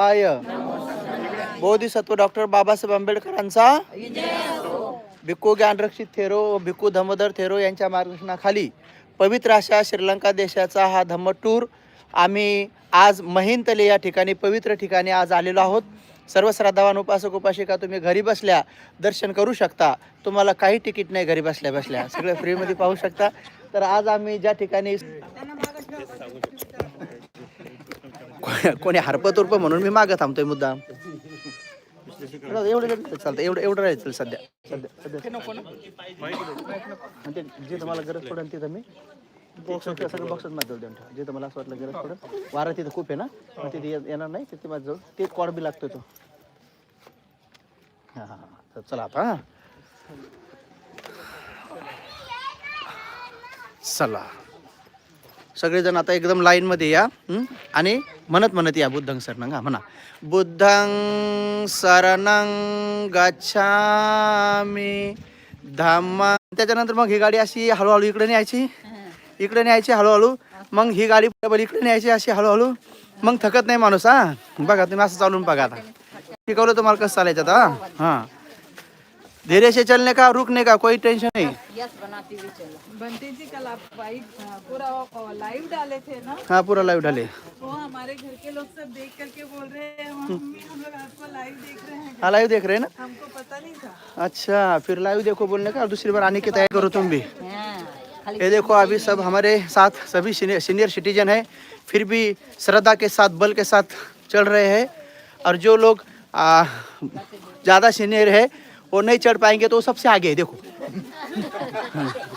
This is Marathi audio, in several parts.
आय. बोधिसत्व डॉक्टर बाबासाहेब आंबेडकरांचा भिक्खू ज्ञानरक्षित थेरो भिक्खू धम्मधर थेरो यांच्या मार्गदर्शनाखाली पवित्र अशा श्रीलंका देशाचा हा धम्म टूर आम्ही आज महिंतले या ठिकाणी पवित्र ठिकाणी आज आलेलो आहोत. सर्व श्रद्धावान उपासक उपासिका तुम्ही घरी बसल्या दर्शन करू शकता. तुम्हाला काही तिकीट नाही घरी बसल्या बसल्या सगळं फ्रीमध्ये पाहू शकता. तर आज आम्ही ज्या ठिकाणी कोणी हरपत उरप म्हणून मी मागं थांबतोय मुद्दाम. एवढं एवढं चालतं एवढं एवढं राहायचं सध्या. सध्या सध्या आणि ते जे तुम्हाला गरज पडेल तिथं मी बॉक्स सगळं बॉक्सच माझ्याजवळ देऊन ठेवा. जे तुम्हाला असं वाटलं गरज पडेल. वारा तिथं खूप आहे ना? मग तिथे ये- येणार नाही तिथे माझ्याजवळ. ते कॉड बी लागतोय तो. हां हां हां. तर चला आता हां. चला. सगळेजण आता एकदम लाईनमध्ये या आणि म्हणत म्हणत या बुद्धंग सरनंग हा म्हणा. बुद्धंग सरनंग गच्छामी धामा त्याच्यानंतर मग ही गाडी अशी हळूहळू इकडे न्यायची. इकडे न्यायची हळूहळू. मग ही गाडी बरोबर इकडे न्यायची अशी हळूहळू. मग थकत नाही माणूस हा? बघा तुम्ही असं चालून बघा आता. शिकवलं तुम्हाला कसं चालायचं आता हां. धीरे से चलने का रुकने का कोई टेंशन नहीं। बंटी जी कल आप बाइक पूरा लाइव डाले थे ना? हाँ पूरा लाइव डाले। वो हमारे घर के लोग सब देख करके बोल रहे हैं मम्मी हम लोग आपको लाइव देख रहे हैं। हाँ लाइव देख रहे हैं ना? हमको पता नहीं था। अच्छा फिर लाइव देखो बोलने का और दूसरी बार आने की तैयारी करो तुम भी। ये देखो अभी सब हमारे साथ सभी सीनियर सिटीजन है फिर भी श्रद्धा के साथ बल के साथ चल रहे हैं और जो लोग ज़्यादा सीनियर है वो नहीं चढ़ पाएंगे तो वो सबसे आगे है देखो।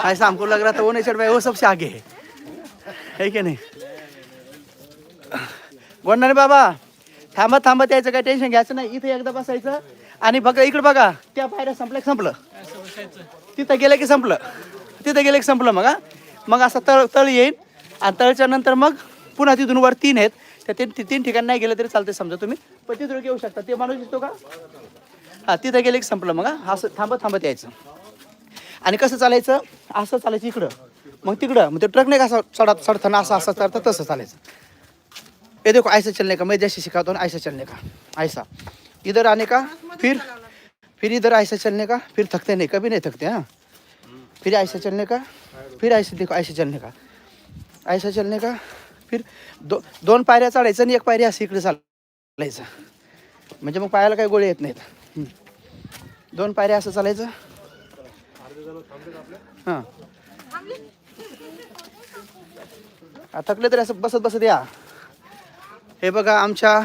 ऐसा हमको लग रहा था वो नहीं चढ़ पाए वो सबसे आगे है। है की नाही? गोंडाने बाबा थांबत थांबत यायचं काय टेन्शन घ्यायचं नाही. इथे एकदा बसायचं आणि बघा इकडे बघा त्या पायऱ्या संपल्या की संपलं. तिथं गेलं की संपलं. तिथं गेलं की संपलं मग हा? मग असं तळ तळ येईल आणि तळच्या नंतर मग पुन्हा तिथून वर तीन आहेत. त्या तीन तीन ठिकाणी नाही गेलं तरी चालते समजा तुम्ही. पण तिथून येऊ शकता. ते माणूस दिसतो का? हा तिथं गेले की संपलं मग हा. असं थांबत थांबत यायचं. आणि कसं चालायचं? असं चालायचं इकडं. मग तिकडं. मग ते ट्रक नाही का असं चढत चढताना असं असं चढतं तसं चालायचं. ये देखो ऐसे चलने का? मैं जैसे सिखाता हूँ ना, ऐसे चलने का? ऐसा इधर आने का? फिर फिर इधर ऐसे चलने का? फिर थकते नहीं कभी नहीं थकते हाँ? फिर ऐसे चलने का? फिर ऐसे देखो ऐसे चलने का। ऐसे चलने का? फिर दो दोन पायऱ्या चढायचं आणि एक पायरी असं इकडे चालायचं. म्हणजे मग पायाला काही गोळे येत नाहीत. दोन पायऱ्या असं चालायचं? हां. हा, थकले तरी असं बसत बसत या. हे बघा आमच्या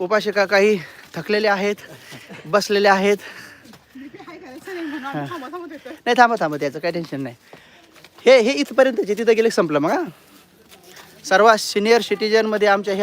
उपाशिका काही थकलेले आहेत बसलेले आहेत. नाही थांबा थांबा त्याचं काही टेन्शन नाही. हे हे इथपर्यंतचे तिथं गेले संपलं मग सर्व सिनियर सिटीजनमध्ये आमच्या ह्या